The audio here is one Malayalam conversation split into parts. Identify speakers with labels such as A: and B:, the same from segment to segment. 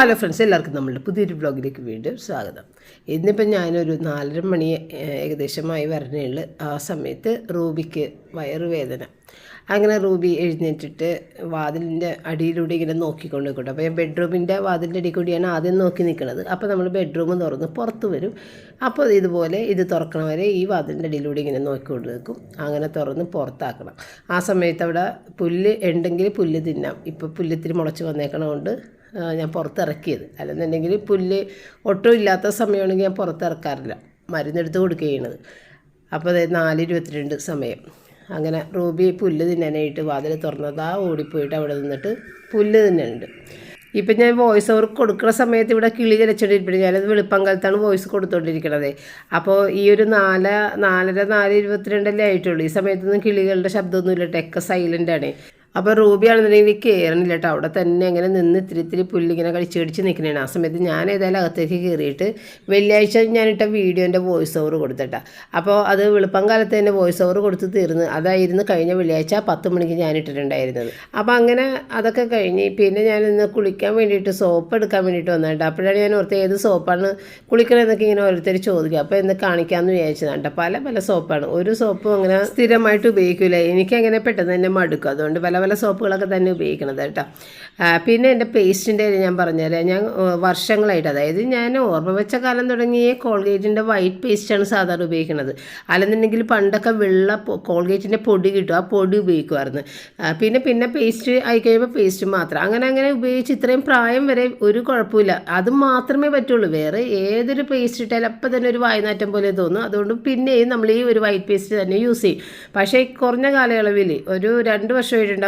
A: ഹലോ ഫ്രണ്ട്സ് എല്ലാവർക്കും നമ്മളുടെ പുതിയൊരു ബ്ലോഗിലേക്ക് വീണ്ടും സ്വാഗതം. ഇന്നിപ്പം ഞാനൊരു നാലര മണി ഏകദേശമായി വരണേൾ ആ സമയത്ത് റൂബിക്ക് വയറുവേദന. അങ്ങനെ റൂബി എഴുന്നേറ്റിട്ട് വാതിലിന്റെ അടിയിലൂടെ ഇങ്ങനെ നോക്കിക്കൊണ്ട് നിൽക്കട്ടെ അപ്പോൾ ഞാൻ ബെഡ്റൂമിന്റെ വാതിലിന്റെ അടി കൂടിയാണ് ആദ്യം നോക്കി നിൽക്കുന്നത്. അപ്പോൾ നമ്മൾ ബെഡ്റൂം തുറന്ന് പുറത്ത് വരും. അപ്പോൾ ഇതുപോലെ ഇത് തുറക്കണ വരെ ഈ വാതിലിന്റെ അടിയിലൂടെ ഇങ്ങനെ നോക്കിക്കൊണ്ട് നിൽക്കും അങ്ങനെ തുറന്ന് പുറത്താക്കണം. ആ സമയത്ത് അവിടെ പുല്ല് ഉണ്ടെങ്കിൽ പുല്ല് തിന്നാം. ഇപ്പോൾ പുല്ല് ഇത്തിരി മുളച്ച് വന്നേക്കണതുകൊണ്ട് ഞാൻ പുറത്തിറക്കിയത്. അല്ലെന്നുണ്ടെങ്കിൽ പുല്ല് ഒട്ടും ഇല്ലാത്ത സമയമാണെങ്കിൽ ഞാൻ പുറത്തിറക്കാറില്ല. മരുന്നെടുത്ത് കൊടുക്കുക ചെയ്യണത് അപ്പോൾ അതായത് നാല് ഇരുപത്തിരണ്ട് സമയം. അങ്ങനെ റൂബി പുല്ല് തിന്നാനായിട്ട് വാതിൽ തുറന്നതാ ഓടിപ്പോയിട്ട് അവിടെ നിന്നിട്ട് പുല്ല് തിന്നുന്നുണ്ട് ഇപ്പം ഞാൻ വോയിസ് ഓവർ കൊടുക്കുന്ന സമയത്ത് ഇവിടെ കിളി കരച്ചോണ്ടിരിപ്പുണ്ട് ഞാനത് വെളുപ്പങ്കാലത്താണ് വോയിസ് കൊടുത്തോണ്ടിരിക്കണത്. അപ്പോൾ ഈ ഒരു നാല് നാലര നാല് ഇരുപത്തിരണ്ടല്ലേ ആയിട്ടുള്ളൂ. ഈ സമയത്തൊന്നും കിളികളുടെ ശബ്ദമൊന്നുമില്ല. ടെക്ക സൈലന്റ് ആണ്. അപ്പോൾ റൂബി ആണെന്നുണ്ടെങ്കിൽ കയറണില്ല കേട്ടോ അവിടെ തന്നെ അങ്ങനെ നിന്ന് ഇത്തിരി ഇത്തിരി പുല്ലിങ്ങനെ കളിച്ച് കടിച്ച് നിൽക്കണേണ് ആ സമയത്ത് ഞാൻ ഏതായാലും അകത്തേക്ക് കയറിയിട്ട് വെള്ളിയാഴ്ച ഞാനിട്ട വീഡിയോന്റെ വോയിസ് ഓവർ കൊടുത്തിട്ടാ. അപ്പോൾ അത് വെളുപ്പം കാലത്ത് തന്നെ വോയിസ് ഓവർ കൊടുത്ത് തീർന്ന്. അതായിരുന്നു കഴിഞ്ഞ വെള്ളിയാഴ്ച പത്ത് മണിക്ക് ഞാൻ ഇട്ടിട്ടുണ്ടായിരുന്നത്. അപ്പോൾ അങ്ങനെ അതൊക്കെ കഴിഞ്ഞ് പിന്നെ ഞാൻ ഇന്ന് കുളിക്കാൻ വേണ്ടിയിട്ട് സോപ്പ് എടുക്കാൻ വേണ്ടിയിട്ട് വന്നിട്ട് അപ്പോഴാണ് ഞാൻ ഓർത്ത് ഏത് സോപ്പാണ് കുളിക്കണമെന്നൊക്കെ ഇങ്ങനെ ഓരോരുത്തർ ചോദിക്കുക അപ്പോൾ എന്ന് കാണിക്കാമെന്ന് വിചാരിച്ചതാണ് പല പല സോപ്പാണ് ഒരു സോപ്പും അങ്ങനെ സ്ഥിരമായിട്ട് ഉപയോഗിക്കില്ല എനിക്കങ്ങനെ പെട്ടെന്ന് തന്നെ മടുക്കും. അതുകൊണ്ട് പല പല സോപ്പുകളൊക്കെ തന്നെ ഉപയോഗിക്കണത് കേട്ടോ. പിന്നെ എന്റെ പേസ്റ്റിന്റെ ഞാൻ പറഞ്ഞുതരാം. ഞാൻ വർഷങ്ങളായിട്ട് അതായത് ഞാൻ ഓർമ്മ വെച്ച കാലം തുടങ്ങിയ കോൾഗേറ്റിന്റെ വൈറ്റ് പേസ്റ്റാണ് സാധാരണ ഉപയോഗിക്കുന്നത് അല്ലെന്നുണ്ടെങ്കിൽ പണ്ടൊക്കെ വെള്ള കോൾഗേറ്റിന്റെ പൊടി കിട്ടും. ആ പൊടി ഉപയോഗിക്കുമായിരുന്നു. പിന്നെ പിന്നെ പേസ്റ്റ് ആയിക്കഴിയുമ്പോൾ പേസ്റ്റ് മാത്രം. അങ്ങനെ അങ്ങനെ ഉപയോഗിച്ച് ഇത്രയും പ്രായം വരെ ഒരു കുഴപ്പമില്ല. അത് മാത്രമേ പറ്റുള്ളൂ. വേറെ ഏതൊരു പേസ്റ്റ് ഇട്ടാലും അപ്പം തന്നെ ഒരു വായനാറ്റം പോലെ തോന്നും. അതുകൊണ്ട് പിന്നെയും നമ്മൾ ഈ ഒരു വൈറ്റ് പേസ്റ്റ് തന്നെ യൂസ് ചെയ്യും. പക്ഷേ കുറഞ്ഞ കാലയളവിൽ ഒരു രണ്ട്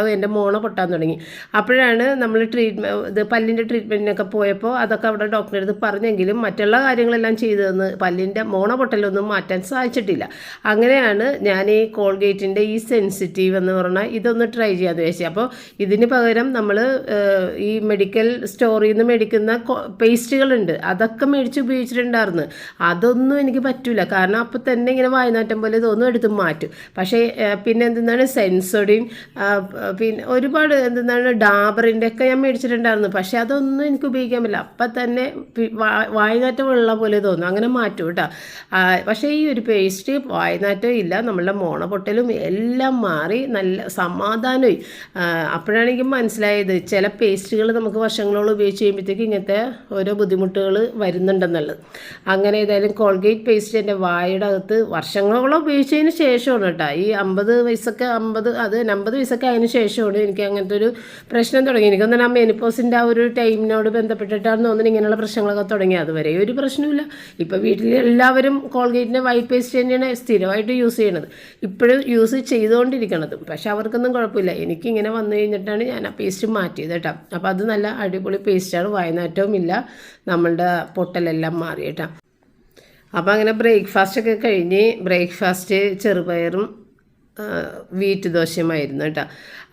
A: വർഷമായിട്ടുണ്ടാവും എന്റെ മോണ പൊട്ടാൻ തുടങ്ങി. അപ്പോഴാണ് നമ്മൾ ട്രീറ്റ്മെന്റ് ഇത് പല്ലിന്റെ ട്രീറ്റ്മെന്റിനൊക്കെ പോയപ്പോൾ അതൊക്കെ അവിടെ ഡോക്ടറെ അടുത്ത് പറഞ്ഞെങ്കിലും മറ്റുള്ള കാര്യങ്ങളെല്ലാം ചെയ്തു തന്ന് പല്ലിന്റെ മോണ പൊട്ടലൊന്നും മാറ്റാൻ സാധിച്ചിട്ടില്ല. അങ്ങനെയാണ് ഞാൻ ഈ കോൾഗേറ്റിന്റെ ഈ സെൻസിറ്റീവ് എന്ന് പറഞ്ഞാൽ ഇതൊന്ന് ട്രൈ ചെയ്യാമെന്ന് വിചാരിച്ചത്. അപ്പോൾ ഇതിന് പകരം നമ്മൾ ഈ മെഡിക്കൽ സ്റ്റോറിൽ നിന്ന് മേടിക്കുന്ന പേസ്റ്റുകളുണ്ട്. അതൊക്കെ മേടിച്ച് ഉപയോഗിച്ചിട്ടുണ്ടായിരുന്നു. അതൊന്നും എനിക്ക് പറ്റില്ല കാരണം അപ്പോൾ തന്നെ ഇങ്ങനെ വായനാറ്റം പോലെ ഇതൊന്നും എടുത്ത് മാറ്റും. പക്ഷേ പിന്നെ എന്തെന്നാണ്? സെൻസോഡിൻ പിന്നെ ഒരുപാട് എന്താണ് ഡാബറിന്റെ ഒക്കെ ഞാൻ മേടിച്ചിട്ടുണ്ടായിരുന്നു. പക്ഷെ അതൊന്നും എനിക്ക് ഉപയോഗിക്കാൻ പറ്റില്ല. അപ്പം തന്നെ വായനാറ്റം ഉള്ള പോലെ തോന്നും. അങ്ങനെ മാറ്റും കേട്ടോ. പക്ഷേ ഈ ഒരു പേസ്റ്റ് വായനാറ്റം ഇല്ല. നമ്മളുടെ മോണ പൊട്ടലും എല്ലാം മാറി നല്ല സമാധാനമായി. അപ്പോഴാണെങ്കിൽ മനസ്സിലായത് ചില പേസ്റ്റുകൾ നമുക്ക് വർഷങ്ങളോളം ഉപയോഗിച്ച് കഴിയുമ്പോഴത്തേക്ക് ഇങ്ങനത്തെ ഓരോ ബുദ്ധിമുട്ടുകൾ വരുന്നുണ്ടെന്നുള്ളത്. അങ്ങനെ ഏതായാലും കോൾഗേറ്റ് പേസ്റ്റ് എന്റെ വായുടെ അകത്ത് വർഷങ്ങളോളം ഉപയോഗിച്ചതിന് ശേഷമാണ് കേട്ടോ. ഈ അമ്പത് വയസ്സൊക്കെ അമ്പത് അത് അമ്പത് വയസ്സൊക്കെ അതിന് ശേഷമാണ് എനിക്ക് അങ്ങനത്തെ ഒരു പ്രശ്നം തുടങ്ങി. എനിക്ക് തന്നെ ആ മെനിപ്പോസിന്റെ ആ ഒരു ടൈമിനോട് ബന്ധപ്പെട്ടിട്ടാണ് തോന്നുന്നത് ഇങ്ങനെയുള്ള പ്രശ്നങ്ങളൊക്കെ തുടങ്ങി അതുവരെ ഒരു പ്രശ്നമില്ല ഇപ്പോൾ വീട്ടിൽ എല്ലാവരും കോൾഗേറ്റിന്റെ വൈറ്റ് പേസ്റ്റ് തന്നെയാണ് സ്ഥിരമായിട്ട് യൂസ് ചെയ്യണത്. ഇപ്പോഴും യൂസ് ചെയ്തുകൊണ്ടിരിക്കണത്. പക്ഷെ അവർക്കൊന്നും കുഴപ്പമില്ല. എനിക്കിങ്ങനെ വന്നു കഴിഞ്ഞിട്ടാണ് ഞാൻ ആ പേസ്റ്റ് മാറ്റിയത് കേട്ടോ. അപ്പോൾ അത് നല്ല അടിപൊളി പേസ്റ്റാണ് വായനാറ്റവും ഇല്ല. നമ്മളുടെ പൊട്ടലെല്ലാം മാറി കേട്ടോ. അപ്പോൾ അങ്ങനെ ബ്രേക്ക്ഫാസ്റ്റ് ഒക്കെ കഴിഞ്ഞ് ബ്രേക്ക്ഫാസ്റ്റ് ചെറുപയറും വീറ്റ് ദോശയുമായിരുന്നു കേട്ടോ.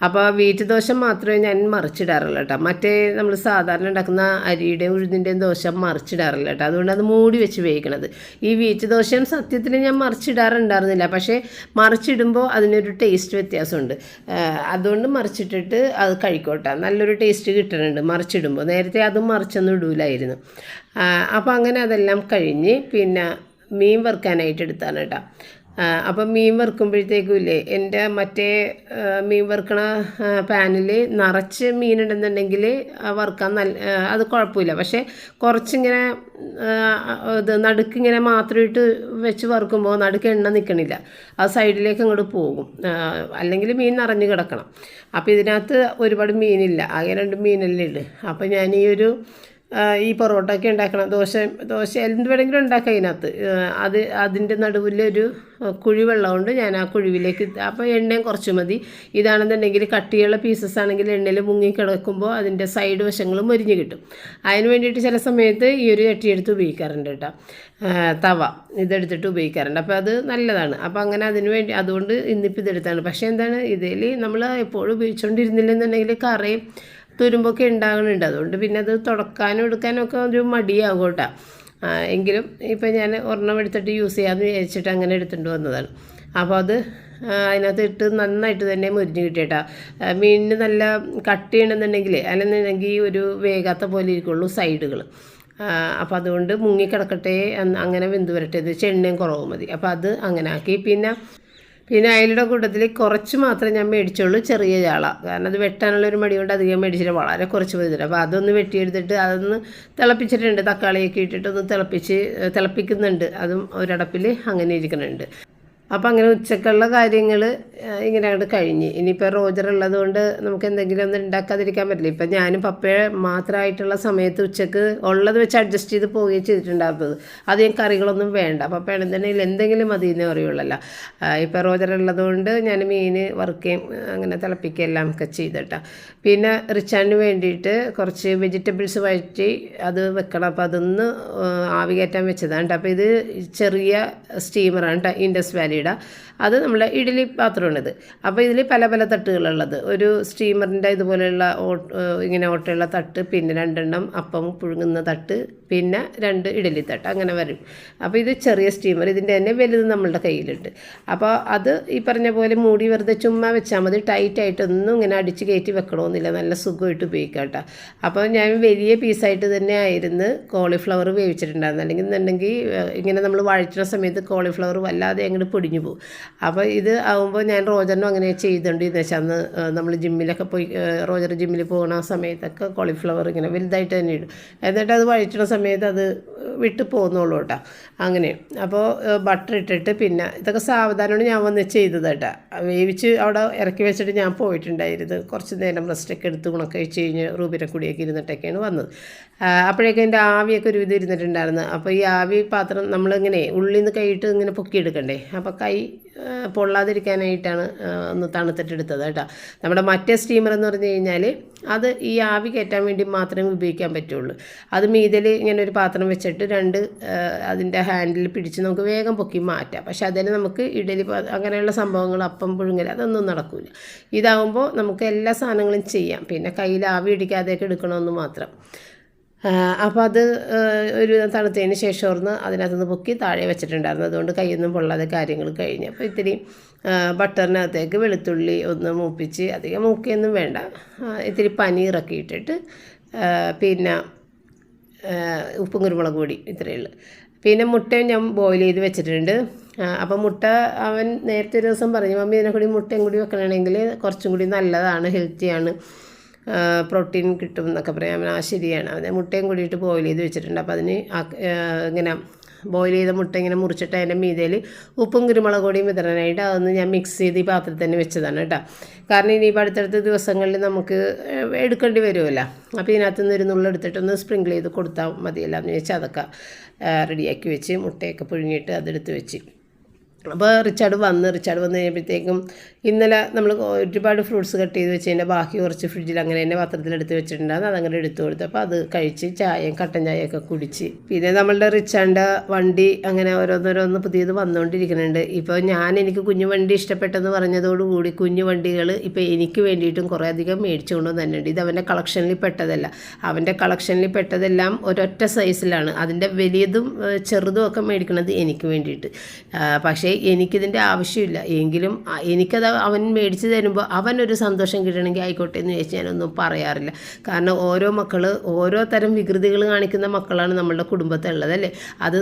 A: അപ്പോൾ വീറ്റ് ദോശ മാത്രമേ ഞാൻ മറിച്ചിടാറുള്ളൂ കേട്ടോ. മറ്റേ നമ്മൾ സാധാരണ ഉണ്ടാക്കുന്ന അരിയുടെയും ഉഴുതിന്റെയും ദോശ മറിച്ചിടാറില്ല കേട്ടോ. അതുകൊണ്ട് അത് മൂടി വെച്ച് വേവിക്കണത്. ഈ വീറ്റ് ദോശയും സത്യത്തിൽ ഞാൻ മറിച്ചിടാറുണ്ടായിരുന്നില്ല. പക്ഷേ മറിച്ചിടുമ്പോൾ അതിനൊരു ടേസ്റ്റ് വ്യത്യാസമുണ്ട്. അതുകൊണ്ട് മറിച്ചിട്ടിട്ട് അത് കഴിക്കോട്ടെ. നല്ലൊരു ടേസ്റ്റ് കിട്ടുന്നുണ്ട് മറിച്ചിടുമ്പോൾ നേരത്തെ അതും മറിച്ചൊന്നും ഇടൂലായിരുന്നു. അപ്പോൾ അങ്ങനെ അതെല്ലാം കഴിഞ്ഞ് പിന്നെ മീൻ വറുക്കാനായിട്ട് എടുത്താണ് കേട്ടോ. ആ, അപ്പം മീൻ വറുക്കുമ്പോഴത്തേക്കും ഇല്ലേ എന്റെ മറ്റേ മീൻ വറുക്കണ പാനിൽ നിറച്ച് മീനുണ്ടെന്നുണ്ടെങ്കിൽ വറുക്കാൻ നല്ല അത് കുഴപ്പമില്ല. പക്ഷേ കുറച്ചിങ്ങനെ ഇത് നടുക്കിങ്ങനെ മാത്രം ഇട്ട് വെച്ച് വറുക്കുമ്പോൾ നടുക്ക് എണ്ണ നിൽക്കണില്ല. അത് സൈഡിലേക്ക് അങ്ങോട്ട് പോകും. അല്ലെങ്കിൽ മീൻ നിറഞ്ഞ് കിടക്കണം. അപ്പോൾ ഇതിനകത്ത് ഒരുപാട് മീനില്ല. ആകെ രണ്ട് മീനല്ലേ ഉണ്ട് അപ്പോൾ ഞാൻ ഈ ഒരു ഈ പൊറോട്ടയൊക്കെ ഉണ്ടാക്കണം. ദോശ ദോശ എന്ത് വേണമെങ്കിലും ഉണ്ടാക്കാം അതിനകത്ത്. അത് അതിന്റെ നടുവിലൊരു കുഴി വെള്ളമുണ്ട്. ഞാൻ ആ കുഴിവിലേക്ക് അപ്പോൾ എണ്ണയും കുറച്ച് മതി. ഇതാണെന്നുണ്ടെങ്കിൽ കട്ടിയുള്ള പീസസ് ആണെങ്കിൽ എണ്ണയിൽ മുങ്ങി കിടക്കുമ്പോൾ അതിന്റെ സൈഡ് വശങ്ങളും മുരിഞ്ഞ് കിട്ടും. അതിന് വേണ്ടിയിട്ട് ചില സമയത്ത് ഈ ഒരു ചട്ടിയെടുത്ത് ഉപയോഗിക്കാറുണ്ട് കേട്ടോ. തവ. ഇതെടുത്തിട്ട് ഉപയോഗിക്കാറുണ്ട്. അപ്പോൾ അത് നല്ലതാണ്. അപ്പോൾ അങ്ങനെ അതിന് വേണ്ടി അതുകൊണ്ട് ഇന്നിപ്പോൾ ഇതെടുത്താണ്. പക്ഷേ എന്താണ് ഇതിൽ നമ്മൾ എപ്പോഴും ഉപയോഗിച്ചുകൊണ്ടിരുന്നില്ലെന്നുണ്ടെങ്കിൽ കറിയും തുരുമ്പൊക്കെ ഉണ്ടാകുന്നുണ്ട്. അതുകൊണ്ട് പിന്നെ അത് തുടക്കാനും എടുക്കാനും ഒക്കെ ഒരു മടിയാകും കേട്ടോ. എങ്കിലും ഇപ്പം ഞാൻ ഒരെണ്ണം എടുത്തിട്ട് യൂസ് ചെയ്യാമെന്ന് വിചാരിച്ചിട്ട് അങ്ങനെ എടുത്തുകൊണ്ട് വന്നതാണ്. അപ്പോൾ അത് അതിനകത്ത് ഇട്ട് നന്നായിട്ട് തന്നെ മുരിഞ്ഞ് കിട്ടിയിട്ടാ മീനിന് നല്ല കട്ട് ചെയ്യണമെന്നുണ്ടെങ്കിൽ അല്ലെന്നുണ്ടെങ്കിൽ ഒരു വേഗാത്ത പോലെ ഇരിക്കുള്ളൂ സൈഡുകൾ അപ്പോൾ അതുകൊണ്ട് മുങ്ങിക്കിടക്കട്ടെ കിടക്കട്ടെ അങ്ങനെ വെന്ത് വരട്ടെ ചെണ്ണയും കുറവ് മതി. അപ്പോൾ അത് അങ്ങനെ ആക്കി. പിന്നെ പിന്നെ അയലയുടെ കൂട്ടത്തിൽ കുറച്ച് മാത്രമേ ഞാൻ മേടിച്ചുള്ളൂ ചെറിയ ചാള. കാരണം അത് വെട്ടാനുള്ള ഒരു മടി കൊണ്ട് അധികം മേടിച്ചിട്ട് വളരെ കുറച്ച് പോയിട്ടുണ്ട് അപ്പോൾ അതൊന്ന് വെട്ടിയെടുത്തിട്ട് അതൊന്ന് തിളപ്പിച്ചിട്ടുണ്ട്. തക്കാളിയൊക്കെ ഇട്ടിട്ടൊന്ന് തിളപ്പിച്ച് തിളപ്പിക്കുന്നുണ്ട്. അതും ഒരടപ്പിൽ അങ്ങനെ ഇരിക്കുന്നുണ്ട്. അപ്പോൾ അങ്ങനെ ഉച്ചക്കുള്ള കാര്യങ്ങൾ ഇങ്ങനെ അങ്ങോട്ട് കഴിഞ്ഞ്. ഇനിയിപ്പോൾ റോജർ ഉള്ളത് കൊണ്ട് നമുക്ക് എന്തെങ്കിലും ഒന്നും ഉണ്ടാക്കാതിരിക്കാൻ പറ്റില്ല. ഇപ്പം ഞാനും പപ്പയെ മാത്രമായിട്ടുള്ള സമയത്ത് ഉച്ചയ്ക്ക് ഉള്ളത് വെച്ച് അഡ്ജസ്റ്റ് ചെയ്ത് പോവുകയും ചെയ്തിട്ടുണ്ടായിരുന്നത് അധികം കറികളൊന്നും വേണ്ട. പപ്പയാണെന്നുണ്ടെങ്കിൽ എന്തെങ്കിലും മതി എന്നേ അറിയുള്ളല്ലോ ഇപ്പോൾ റോജർ ഉള്ളത് കൊണ്ട് ഞാൻ മീൻ വറുക്കുകയും അങ്ങനെ തിളപ്പിക്കുകയും എല്ലാം ഒക്കെ ചെയ്തിട്ടാ. പിന്നെ റിച്ചാന് വേണ്ടിയിട്ട് കുറച്ച് വെജിറ്റബിൾസ് വഴറ്റി അത് വെക്കണം. അപ്പോൾ അതൊന്ന് ആവി കയറ്റാൻ വെച്ചതാണ് അപ്പോൾ ഇത് ചെറിയ സ്റ്റീമറാണ് ഇൻഡസ് era അത് നമ്മുടെ ഇഡ്ഡലി പാത്രമാണിത്. അപ്പോൾ ഇതിൽ പല പല തട്ടുകളുള്ളത് ഒരു സ്റ്റീമറിന്റെ ഇതുപോലെയുള്ള ഇങ്ങനെ ഓട്ടയുള്ള തട്ട് പിന്നെ രണ്ടെണ്ണം അപ്പം പുഴുങ്ങുന്ന തട്ട് പിന്നെ രണ്ട് ഇഡ്ഡലി തട്ട് അങ്ങനെ വരും. അപ്പോൾ ഇത് ചെറിയ സ്റ്റീമർ ഇതിന്റെ തന്നെ വലുത് നമ്മളുടെ കയ്യിലുണ്ട്. അപ്പോൾ അത് ഈ പറഞ്ഞ പോലെ മൂടി വെറുതെ ചുമ്മാ വെച്ചാൽ മതി. ടൈറ്റായിട്ടൊന്നും ഇങ്ങനെ അടിച്ച് കയറ്റി വെക്കണമെന്നില്ല. നല്ല സുഖമായിട്ട് ഉപയോഗിക്കാം കേട്ടോ. അപ്പോൾ ഞാൻ വലിയ പീസായിട്ട് തന്നെ ആയിരുന്നു കോളിഫ്ലവർ വേവിച്ചിട്ടുണ്ടായിരുന്നു അല്ലെങ്കിൽ എന്നുണ്ടെങ്കിൽ ഇങ്ങനെ നമ്മൾ വഴറ്റുന്ന സമയത്ത് കോളിഫ്ലവർ വല്ലാതെ അങ്ങോട്ട് പൊടിഞ്ഞു പോകും. അപ്പോൾ ഇത് ആകുമ്പോൾ ഞാൻ റോജറിനും അങ്ങനെ ചെയ്തുകൊണ്ടിരുന്ന വെച്ചാൽ അന്ന് നമ്മൾ ജിമ്മിലൊക്കെ പോയി റോജർ ജിമ്മിൽ പോകുന്ന സമയത്തൊക്കെ കോളിഫ്ലവർ ഇങ്ങനെ വലുതായിട്ട് തന്നെ ഇടും. എന്നിട്ട് അത് വഴിച്ചണ സമയത്ത് അത് വിട്ട് പോകുന്നുള്ളൂ കേട്ടോ. അങ്ങനെ. അപ്പോൾ ബട്ടർ ഇട്ടിട്ട് പിന്നെ ഇതൊക്കെ സാവധാനമാണ് ഞാൻ വന്ന് ചെയ്തത് കേട്ടോ. വേവിച്ച് അവിടെ ഇറക്കി വെച്ചിട്ട് ഞാൻ പോയിട്ടുണ്ടായിരുന്നു. കുറച്ച് നേരം റെസ്റ്റൊക്കെ എടുത്ത് ഉണക്ക വെച്ച് കഴിഞ്ഞ് റൂബിനെ കൂടിയൊക്കെ ഇരുന്നിട്ടൊക്കെയാണ് വന്നത്. അപ്പോഴേക്കും എന്റെ ആവിയൊക്കെ ഒരു ഇത് ഇരുന്നിട്ടുണ്ടായിരുന്നു. അപ്പോൾ ഈ ആവി പാത്രം നമ്മളിങ്ങനെ ഉള്ളിൽ നിന്ന് കൈയിട്ട് ഇങ്ങനെ പൊക്കിയെടുക്കണ്ടേ? അപ്പോൾ കൈ പൊള്ളാതിരിക്കാനായിട്ടാണ് ഒന്ന് തണുത്തിട്ടെടുത്തത് കേട്ടോ. നമ്മുടെ മറ്റേ സ്റ്റീമർ എന്ന് പറഞ്ഞു കഴിഞ്ഞാൽ അത് ഈ ആവി കയറ്റാൻ വേണ്ടി മാത്രമേ ഉപയോഗിക്കാൻ പറ്റുള്ളൂ. അത് മീതിൽ ഇങ്ങനെ ഒരു പാത്രം വെച്ചിട്ട് രണ്ട് അതിന്റെ ഹാൻഡിൽ പിടിച്ച് നമുക്ക് വേഗം പൊക്കി മാറ്റാം. പക്ഷെ അതിൽ നമുക്ക് ഇഡലി അങ്ങനെയുള്ള സംഭവങ്ങൾ അപ്പം പുഴുങ്ങൽ അതൊന്നും നടക്കില്ല ഇതാവുമ്പോൾ നമുക്ക് എല്ലാ സാധനങ്ങളും ചെയ്യാം. പിന്നെ കയ്യിൽ ആവി ഇടിക്കാതെയൊക്കെ എടുക്കണമെന്ന് മാത്രം. അപ്പോൾ അത് ഒരു തണുത്തതിന് ശേഷം ഓർന്ന് അതിനകത്തുനിന്ന് പൊക്കി താഴെ വെച്ചിട്ടുണ്ടായിരുന്നു അതുകൊണ്ട് കയ്യൊന്നും പൊള്ളാതെ കാര്യങ്ങൾ കഴിഞ്ഞ്. അപ്പോൾ ഇത്തിരി ബട്ടറിനകത്തേക്ക് വെളുത്തുള്ളി ഒന്ന് മൂപ്പിച്ച് അധികം മൂക്കിയൊന്നും വേണ്ട. ഇത്തിരി ഇത്തിരി പനീറൊക്കെ ഇട്ടിട്ട് പിന്നെ ഉപ്പും കുരുമുളക് പൊടി ഇത്രയേ ഉള്ളൂ. പിന്നെ മുട്ടയും ഞാൻ ബോയിൽ ചെയ്ത് വെച്ചിട്ടുണ്ട്. അപ്പോൾ മുട്ട അവൻ നേരത്തെ ഒരു ദിവസം പറഞ്ഞു മമ്മി ഇതിനെ കൂടി മുട്ടയും കൂടി വെക്കണമെങ്കിൽ കുറച്ചും കൂടി നല്ലതാണ് ഹെൽത്തിയാണ് പ്രോട്ടീൻ കിട്ടും എന്നൊക്കെ പറയാം. ആ ശരിയാണ്. അത് മുട്ടയും കൂടിയിട്ട് ബോയിൽ ചെയ്ത് വെച്ചിട്ടുണ്ട്. അപ്പോൾ അതിന് ഇങ്ങനെ ബോയിൽ ചെയ്ത മുട്ട ഇങ്ങനെ മുറിച്ചിട്ട് അതിന്റെ മീതയിൽ ഉപ്പും കുരുമുളക് പൊടിയും വിതറാനായിട്ട് അതൊന്ന് ഞാൻ മിക്സ് ചെയ്ത് ഈ പാത്രത്തിൽ തന്നെ വെച്ചതാണ് കേട്ടോ. കാരണം ഇനിയിപ്പോൾ അടുത്തടുത്ത ദിവസങ്ങളിൽ നമുക്ക് എടുക്കേണ്ടി വരുമല്ലോ. അപ്പോൾ ഇതിനകത്ത് നിന്ന് ഒരു നുള്ളെടുത്തിട്ടൊന്ന് സ്പ്രിങ്കിൾ ചെയ്ത് കൊടുത്താൽ മതിയല്ലോ എന്ന് വെച്ചാൽ അതൊക്കെ റെഡിയാക്കി വെച്ച് മുട്ടയൊക്കെ പുഴുങ്ങിയിട്ട് അതെടുത്ത് വെച്ച്. അപ്പോൾ റിച്ചാർഡ് വന്ന് റിച്ചാർഡ് വന്ന് കഴിയുമ്പോഴത്തേക്കും ഇന്നലെ നമ്മൾ ഒരുപാട് ഫ്രൂട്ട്സ് കട്ട് ചെയ്ത് വെച്ചതിന്റെ ബാക്കി കുറച്ച് ഫ്രിഡ്ജിൽ അങ്ങനെ തന്നെ പത്രത്തിലെടുത്ത് വെച്ചിട്ടുണ്ടായിരുന്നു. അതങ്ങനെ എടുത്തു കൊടുത്തു. അപ്പോൾ അത് കഴിച്ച് ചായയും കട്ടൻ ചായയൊക്കെ കുടിച്ച്. പിന്നെ നമ്മളുടെ റിച്ചാന്റെ വണ്ടി അങ്ങനെ ഓരോന്നോരോന്ന് പുതിയത് വന്നുകൊണ്ടിരിക്കുന്നുണ്ട് ഇപ്പോൾ ഞാൻ എനിക്ക് കുഞ്ഞു വണ്ടി ഇഷ്ടപ്പെട്ടെന്ന് പറഞ്ഞതോടുകൂടി കുഞ്ഞു വണ്ടികൾ ഇപ്പോൾ എനിക്ക് വേണ്ടിയിട്ടും കുറേ അധികം മേടിച്ചു കൊണ്ടുവന്നിട്ടുണ്ട് ഇത് അവന്റെ കളക്ഷനിൽ പെട്ടതല്ല. അവന്റെ കളക്ഷനിൽ പെട്ടതെല്ലാം ഒരൊറ്റ സൈസിലാണ്. അതിന്റെ വലിയതും ചെറുതും ഒക്കെ മേടിക്കുന്നത് എനിക്ക് വേണ്ടിയിട്ട്. പക്ഷേ എനിക്കിതിന്റെ ആവശ്യമില്ല. എങ്കിലും എനിക്കത് അവൻ മേടിച്ച് തരുമ്പോൾ അവനൊരു സന്തോഷം കിട്ടണമെങ്കിൽ ആയിക്കോട്ടെ എന്ന് ചോദിച്ചാൽ ഞാനൊന്നും പറയാറില്ല. കാരണം ഓരോ മക്കൾ ഓരോ തരം വികൃതികൾ കാണിക്കുന്ന മക്കളാണ് നമ്മളുടെ കുടുംബത്തിലുള്ളത് അല്ലേ? അത്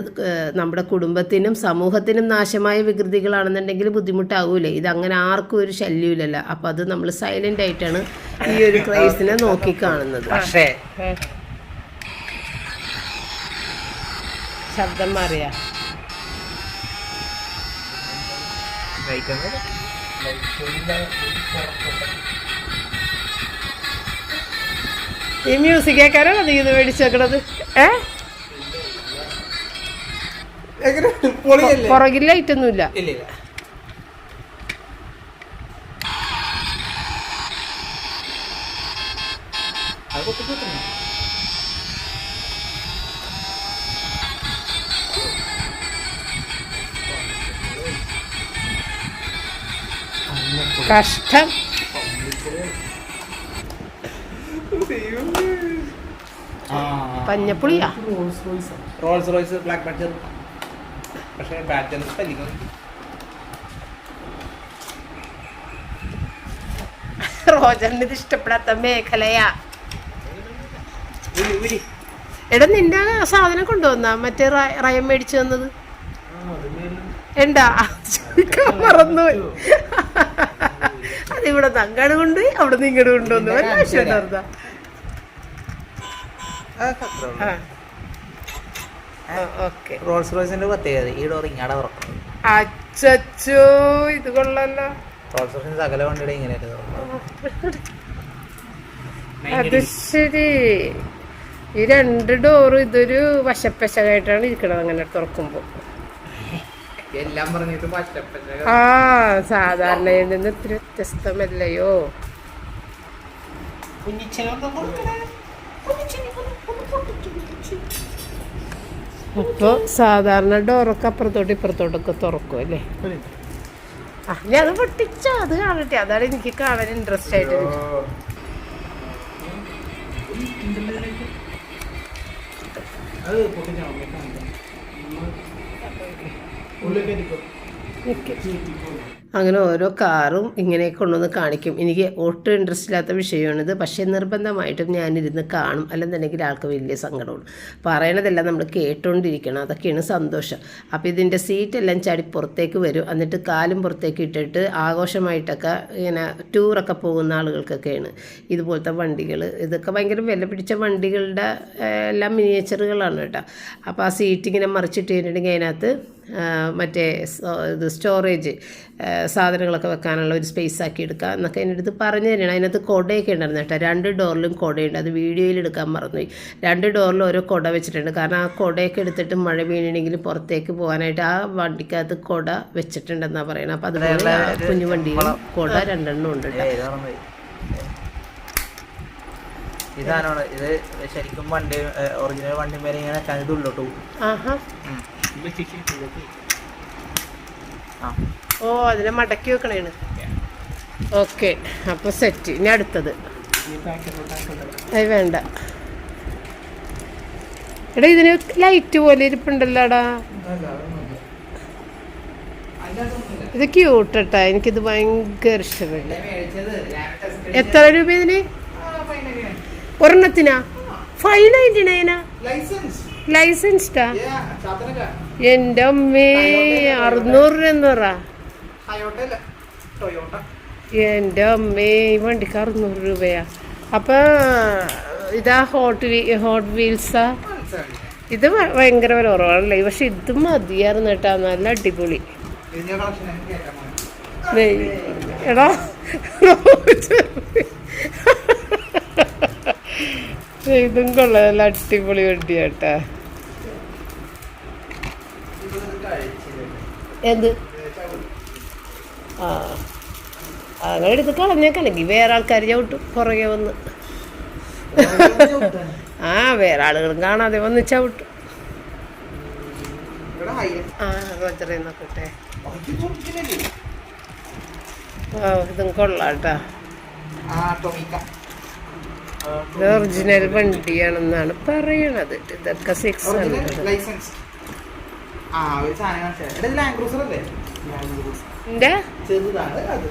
A: നമ്മുടെ കുടുംബത്തിനും സമൂഹത്തിനും നാശമായ വികൃതികളാണെന്നുണ്ടെങ്കിൽ ബുദ്ധിമുട്ടാവൂലേ? ഇത് അങ്ങനെ ആർക്കും ഒരു ശല്യമില്ലല്ലോ അപ്പോൾ അത് നമ്മൾ സൈലന്റ് ആയിട്ടാണ് ഈ ഒരു ക്രൈസിനെ നോക്കി കാണുന്നത്.
B: പക്ഷേ
A: ശബ്ദം മാറിയാ?
B: കഴിക്കുന്നത്?
A: ഈ മ്യൂസിക് കേൾക്കാനാണോ നീ ഇത് മേടിച്ചേക്കണത് ഏ?
B: എങ്ങനെ? പൊളിയല്ലേ? ഇല്ല ലൈറ്റൊന്നുമില്ല
A: കഷ്ടം. പഞ്ഞപ്പുളിയാ?
B: റോൾസ് റോയ്സ് ബ്ലാക്ക് ബഡ്ജർ പക്ഷേ പാറ്റേൺ സ്പെല്ലിംഗ്
A: റോജറിന് ഇത് ഇഷ്ടപ്പെടാത്ത മേഖലയാ. എടാ നിന്റെ ആ സാധനം കൊണ്ടുവന്ന? മറ്റേ റയം മേടിച്ചു തന്നത്? ഉണ്ടാ മറന്നു അതിവിടെ നിന്ന് അങ്ങോട്ട് കൊണ്ടുപോയി അവിടെ നിന്ന് ഇങ്ങോട്ട് കൊണ്ടുവന്നു വല്ല ആവശ്യം ഉണ്ടായിരുന്നാ ഓക്കെ.
B: റോൾസ് റോയ്സിന്റെ പ്രത്യേകത ഈ ഡോർ ഇങ്ങാടെ തുറക്കും
A: അച്ചോ ഇത് കൊള്ളല്ലോ
B: റോൾസ് റോയ്സിന്റെ സകല വണ്ടിയുടെ ഇങ്ങനെയല്ലേ തുറക്കുന്നത്
A: അത് ശരി. ഈ രണ്ട് ഡോറും ഇതൊരു വശപ്പശകായിട്ടാണ് ഇരിക്കണത് അങ്ങനെ തുറക്കുമ്പോൾ
B: എല്ലാം പറഞ്ഞിട്ട് പച്ചപ്പച്ച
A: ആ സാധാരണയിൽ നിന്ന് ഇത്തിരി വ്യത്യസ്തമല്ലയോ? അപ്പോൾ സാധാരണ ഡോറൊക്കെ അപ്പുറത്തോട്ട് ഇപ്പുറത്തോട്ടൊക്കെ തുറക്കും അല്ലേ? ആ ഞാൻ അത് പൊട്ടിച്ചോ അത് കാണട്ടെ. അതാണ് എനിക്ക് കാണാൻ ഇൻട്രസ്റ്റ് ആയിട്ട്.
B: അത് പൊട്ടിച്ചാൽ.
A: അങ്ങനെ ഓരോ കാറും ഇങ്ങനെ കൊണ്ടുവന്ന് കാണിക്കും. എനിക്ക് ഒട്ടും ഇൻട്രസ്റ്റ് ഇല്ലാത്ത വിഷയമാണിത്. പക്ഷേ നിർബന്ധമായിട്ടും ഞാനിരുന്ന് കാണും. അല്ലെന്നുണ്ടെങ്കിൽ ആൾക്ക് വലിയ സങ്കടമാണ്. പറയണതെല്ലാം നമ്മൾ കേട്ടുകൊണ്ടിരിക്കണം അതൊക്കെയാണ് സന്തോഷം. അപ്പോൾ ഇതിന്റെ സീറ്റെല്ലാം ചാടി പുറത്തേക്ക് വരും. എന്നിട്ട് കാലും പുറത്തേക്ക് ഇട്ടിട്ട് ആഘോഷമായിട്ടൊക്കെ ഇങ്ങനെ ടൂറൊക്കെ പോകുന്ന ആളുകൾക്കൊക്കെയാണ് ഇതുപോലത്തെ വണ്ടികൾ. ഇതൊക്കെ ഭയങ്കര വില പിടിച്ച വണ്ടികളുടെ എല്ലാം മിനിയേച്ചറുകളാണ് കേട്ടോ. അപ്പോൾ ആ സീറ്റ് ഇങ്ങനെ മറിച്ചിട്ട് കഴിഞ്ഞിട്ടുണ്ടെങ്കിൽ അതിനകത്ത് മറ്റേ ഇത് സ്റ്റോറേജ് സാധനങ്ങളൊക്കെ വെക്കാനുള്ള ഒരു സ്പേസ് ആക്കി എടുക്കുക എന്നൊക്കെ എന്റെ അടുത്ത് പറഞ്ഞു തരണം അതിനകത്ത് കുടയൊക്കെ ഉണ്ടായിരുന്നു കേട്ടോ. രണ്ട് ഡോറിലും കുടയുണ്ട്. അത് വീഡിയോയിൽ എടുക്കാൻ മറന്നുപോയി. രണ്ട് ഡോറിലും ഓരോ കുട വെച്ചിട്ടുണ്ട്. കാരണം ആ കുടയൊക്കെ എടുത്തിട്ട് മഴ വീണെങ്കിൽ പുറത്തേക്ക് പോകാനായിട്ട് ആ വണ്ടിക്കകത്ത് കുട വെച്ചിട്ടുണ്ടെന്നാണ് പറയുന്നത്. അപ്പോൾ അതുപോലെ കുഞ്ഞു വണ്ടിയിൽ കുട രണ്ടെണ്ണം ഉണ്ട് കേട്ടോ.
B: ഇതാണോ ഇത്? ശരിക്കും വണ്ടി ഒറിജിനൽ വണ്ടി മേലെ ഇങ്ങനെ കണ്ടുള്ളൂ
A: ഓ അതിനെ മടക്കി വെക്കണേണ്. ഓക്കെ അപ്പോൾ സെറ്റ് ഇനി അടുത്തത്. അത് വേണ്ട. എടാ ഇതിന് ലൈറ്റ് പോലെ ഇരിപ്പുണ്ടല്ലോടാ. ഇത് ക്യൂട്ടട്ടാ എനിക്കിത് ഭയങ്കര ഇഷ്ടപ്പെട്ടു. എത്ര രൂപ ഇതിന്? ഒരെണ്ണത്തിനാ? ഫൈവ് നയന്റി നയനാ
B: ലൈസൻസ്
A: ലൈസൻസ്ഡാ എന്റെ അമ്മേ അറുന്നൂറ് രൂപ എന്ന് പറ
B: എന്റെ
A: എന്റെ അമ്മേ ഈ വണ്ടിക്ക് അറുന്നൂറ് രൂപയാ. അപ്പം ഇതാ ഹോട്ട് വീ ഹോട്ട് വീൽസാ ഇത് ഭയങ്കര വില കുറവാണല്ലേ? പക്ഷെ ഇത് മതിയായിരുന്നു കേട്ടാ. നല്ല അടിപൊളി. എടാ. ഇതും കൊള്ളാം. നല്ല അടിപൊളി വണ്ടിയാട്ടാ എന്ത്? ആ. അങ്ങനെ എടുത്ത് കളഞ്ഞേക്കല്ലെങ്കിൽ വേറെ ആൾക്കാർ ചവിട്ടും പുറകെ വന്ന്. ആ വേറെ ആളുകളും കാണാതെ വന്ന് ചവിട്ടും. ഇതും കൊള്ളാട്ടാ ഒറിജിനൽ വണ്ടിയാണെന്നാണ് പറയണത്. ഇതൊക്കെ സിക്സ് ഹൺഡ്രഡ്
B: ആ ഒരു സാധനം കാണിച്ചത് ലാൻഡ് ക്രൂസർ അല്ലേ? ചെറുതാണ് അത്.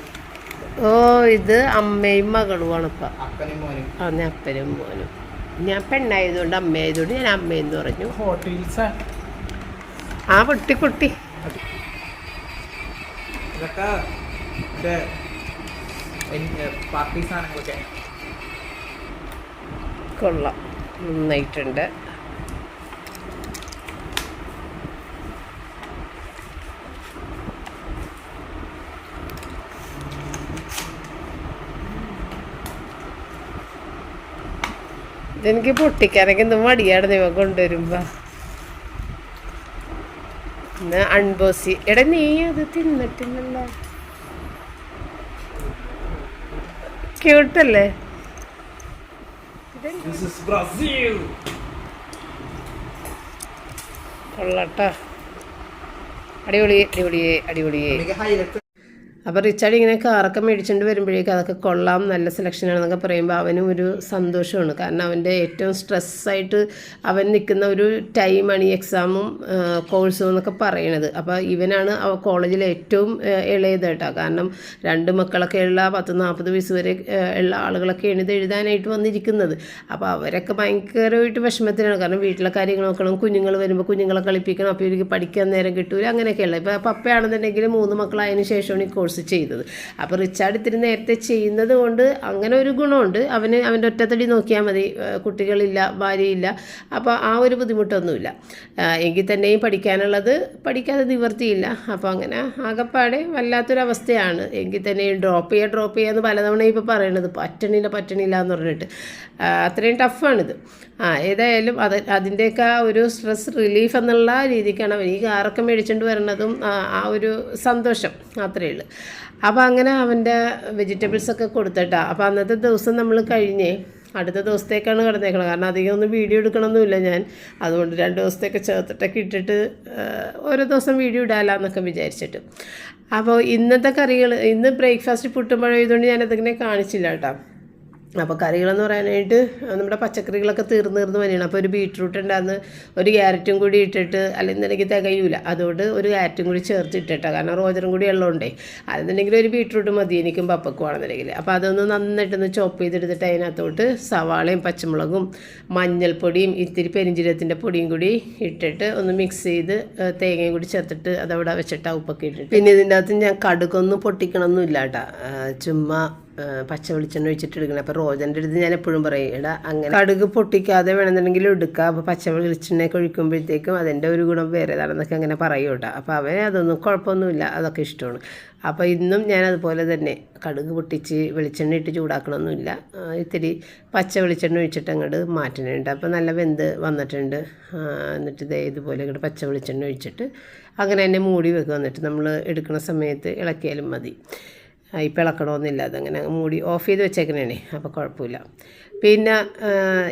A: ഓ ഇത് അമ്മയും മകളുമാണ് ഇപ്പം.
B: അപ്പനും മോനും.
A: ആ ഞാൻ അപ്പനും മോനും. ഞാൻ പെണ്ണായതുകൊണ്ട് അമ്മയായതുകൊണ്ട് ഞാൻ അമ്മയെന്ന് പറഞ്ഞു.
B: ഹോട്ടൽസ്
A: ആ. കുട്ടി കുട്ടി.
B: ഇതൊക്കെ മറ്റേ പാർട്ടി സാധനങ്ങളൊക്കെ.
A: കൊള്ളാം. നന്നായിട്ടുണ്ട്. ഇതെനിക്ക് പൊട്ടിക്കാനൊക്കെ എന്ത് മടിയാണ് ദൈവം കൊണ്ടുവരുമ്പോ. എന്നാ അൺബോസി. എടാ നീ അത് തിന്നിട്ടില്ലല്ലോ. ക്യൂട്ടല്ലേ? കൊള്ളാട്ടോ. അടിപൊളി അടിപൊളിയെ അടിപൊളിയെ
B: എനിക്ക് ഹൈലൈറ്റ്
A: അപ്പോൾ റിച്ചാർഡ് ഇങ്ങനെ കാറൊക്കെ മേടിച്ചുകൊണ്ട് വരുമ്പോഴേക്കും അതൊക്കെ കൊള്ളാം നല്ല സെലക്ഷനാണെന്നൊക്കെ പറയുമ്പോൾ അവനും ഒരു സന്തോഷമാണ്. കാരണം അവന്റെ ഏറ്റവും സ്ട്രെസ്സായിട്ട് അവൻ നിൽക്കുന്ന ഒരു ടൈമാണ് ഈ എക്സാമും കോഴ്സും എന്നൊക്കെ പറയണത്. അപ്പോൾ ഇവനാണ് കോളേജിലെ ഏറ്റവും ഇളയത് കേട്ടോ. കാരണം രണ്ട് മക്കളൊക്കെ ഉള്ള പത്ത് നാൽപ്പത് വയസ്സ് വരെ ഉള്ള ആളുകളൊക്കെയാണ് ഇത് എഴുതാനായിട്ട് വന്നിരിക്കുന്നത്. അപ്പോൾ അവരൊക്കെ ഭയങ്കരമായിട്ട് വിഷമത്തിലാണ്. കാരണം വീട്ടിലെ കാര്യങ്ങൾ നോക്കണം കുഞ്ഞുങ്ങൾ വരുമ്പോൾ കുഞ്ഞുങ്ങളെ കളിപ്പിക്കണം അപ്പോൾ ഇവർക്ക് പഠിക്കാൻ നേരം കിട്ടൂല അങ്ങനെയൊക്കെയുള്ള ഇപ്പോൾ പപ്പയാണെന്നുണ്ടെങ്കിൽ മൂന്ന് മക്കളായതിനു ശേഷമാണ് ഈ കോഴ്സ് ചെയ്തത്. അപ്പോൾ റിച്ചാർഡ് ഇത്തിരി നേരത്തെ ചെയ്യുന്നത് കൊണ്ട് അങ്ങനെ ഒരു ഗുണമുണ്ട്. അവന് അവന്റെ ഒറ്റത്തടി നോക്കിയാൽ മതി. കുട്ടികളില്ല ഭാര്യയില്ല. അപ്പോൾ ആ ഒരു ബുദ്ധിമുട്ടൊന്നുമില്ല. എങ്കിൽ തന്നെയും പഠിക്കാനുള്ളത് പഠിക്കാതെ നിവർത്തിയില്ല. അപ്പോൾ അങ്ങനെ ആകെപ്പാടെ വല്ലാത്തൊരവസ്ഥയാണ്. എങ്കിൽ തന്നെയും ഡ്രോപ്പ് ചെയ്യുക ഡ്രോപ്പ് ചെയ്യുക എന്ന് പലതവണ ഇപ്പോൾ പറയണത്. പറ്റണില്ല പറ്റണില്ല എന്ന് പറഞ്ഞിട്ട്. അത്രയും ടഫാണിത്. ആ ഏതായാലും അത് അതിന്റെയൊക്കെ ആ ഒരു സ്ട്രെസ് റിലീഫ് എന്നുള്ള രീതിക്കാണ് അവൻ ഈ കാറൊക്കെ മേടിച്ചുകൊണ്ട് വരുന്നതും ആ ആ ഒരു സന്തോഷം. അത്രയേ ഉള്ളൂ. അപ്പോൾ അങ്ങനെ അവന്റെ വെജിറ്റബിൾസൊക്കെ കൊടുത്തിട്ടാ. അപ്പോൾ അന്നത്തെ ദിവസം നമ്മൾ കഴിഞ്ഞേ. അടുത്ത ദിവസത്തേക്കാണ് കിടന്നേക്കണം കാരണം അധികം ഒന്നും വീഡിയോ എടുക്കണമൊന്നുമില്ല ഞാൻ. അതുകൊണ്ട് രണ്ട് ദിവസത്തേക്ക് ചേർത്തിട്ടൊക്കെ ഇട്ടിട്ട് ഓരോ ദിവസം വീഡിയോ ഇടാമല്ലോ എന്നൊക്കെ വിചാരിച്ചിട്ട്. അപ്പോൾ ഇന്നത്തെ കറികൾ ഇന്ന് ബ്രേക്ക്ഫാസ്റ്റ് പുട്ടുമ്പോഴോ ഇതുകൊണ്ട് ഞാനതിങ്ങനെ കാണിച്ചില്ല കേട്ടോ. അപ്പോൾ കറികളെന്ന് പറയാനായിട്ട് നമ്മുടെ പച്ചക്കറികളൊക്കെ തീർന്ന് തീർന്ന് വരികയാണ്. അപ്പോൾ ഒരു ബീട്രൂട്ട് ഉണ്ടാകുന്ന ഒരു ക്യാരറ്റും കൂടി ഇട്ടിട്ട് അല്ലെന്നുണ്ടെങ്കിൽ തികയൂല. അതുകൊണ്ട് ഒരു ക്യാരറ്റും കൂടി ചേർത്ത് ഇട്ടിട്ടാ. കാരണം റോജറും കൂടി ഉള്ളതുകൊണ്ടേ അല്ലെന്നുണ്ടെങ്കിൽ ഒരു ബീട്രൂട്ട് മതി എനിക്കും പപ്പക്കും ആണെന്നുണ്ടെങ്കിൽ. അപ്പോൾ അതൊന്ന് നന്നായിട്ടൊന്ന് ചോപ്പ് ചെയ്തെടുത്തിട്ട് അതിനകത്തോട്ട് സവാളയും പച്ചമുളകും മഞ്ഞൾപ്പൊടിയും ഇത്തിരി പെരിഞ്ചീരത്തിന്റെ പൊടിയും കൂടി ഇട്ടിട്ട് ഒന്ന് മിക്സ് ചെയ്ത് തേങ്ങയും കൂടി ചേർത്തിട്ട് അതവിടെ വെച്ചിട്ട് ഉപ്പൊക്കെ ഇട്ടിട്ട്. പിന്നെ ഇതിന്റെ അകത്ത് ഞാൻ കടുകൊന്നും പൊട്ടിക്കണമെന്നില്ല കേട്ടോ ചുമ്മാ പച്ച വെളിച്ചെണ്ണ ഒഴിച്ചിട്ട് എടുക്കണം. അപ്പോൾ റോജന്റെ അടുത്ത് ഞാൻ എപ്പോഴും പറയും എടാ അങ്ങനെ കടുക് പൊട്ടിക്കാതെ വേണമെന്നുണ്ടെങ്കിൽ എടുക്കുക അപ്പോൾ പച്ച വെളിച്ചെണ്ണയൊക്കെ ഒഴിക്കുമ്പോഴത്തേക്കും അതിന്റെ ഒരു ഗുണം വേറെ വേറേതാണെന്നൊക്കെ അങ്ങനെ പറയും കേട്ടോ. അപ്പോൾ അവന് അതൊന്നും കുഴപ്പമൊന്നുമില്ല. അതൊക്കെ ഇഷ്ടമാണ്. അപ്പോൾ ഇന്നും ഞാൻ അതുപോലെ തന്നെ കടുക് പൊട്ടിച്ച് വെളിച്ചെണ്ണ ഇട്ട് ചൂടാക്കണമൊന്നുമില്ല. ഇത്തിരി പച്ച വെളിച്ചെണ്ണ ഒഴിച്ചിട്ട് അങ്ങോട്ട് മാറ്റണുണ്ട്. അപ്പോൾ നല്ല വെന്ത് വന്നിട്ടുണ്ട്. എന്നിട്ട് ഇതേ ഇതുപോലെ ഇങ്ങോട്ട് പച്ച വെളിച്ചെണ്ണ ഒഴിച്ചിട്ട് അങ്ങനെ തന്നെ മൂടി വെക്കുക എന്നിട്ട് നമ്മൾ എടുക്കുന്ന സമയത്ത് ഇളക്കിയാലും മതി. ഇപ്പം ഇളക്കണമെന്നില്ല അതങ്ങനെ മൂടി ഓഫ് ചെയ്ത് വെച്ചേക്കണേ അപ്പോൾ കുഴപ്പമില്ല പിന്നെ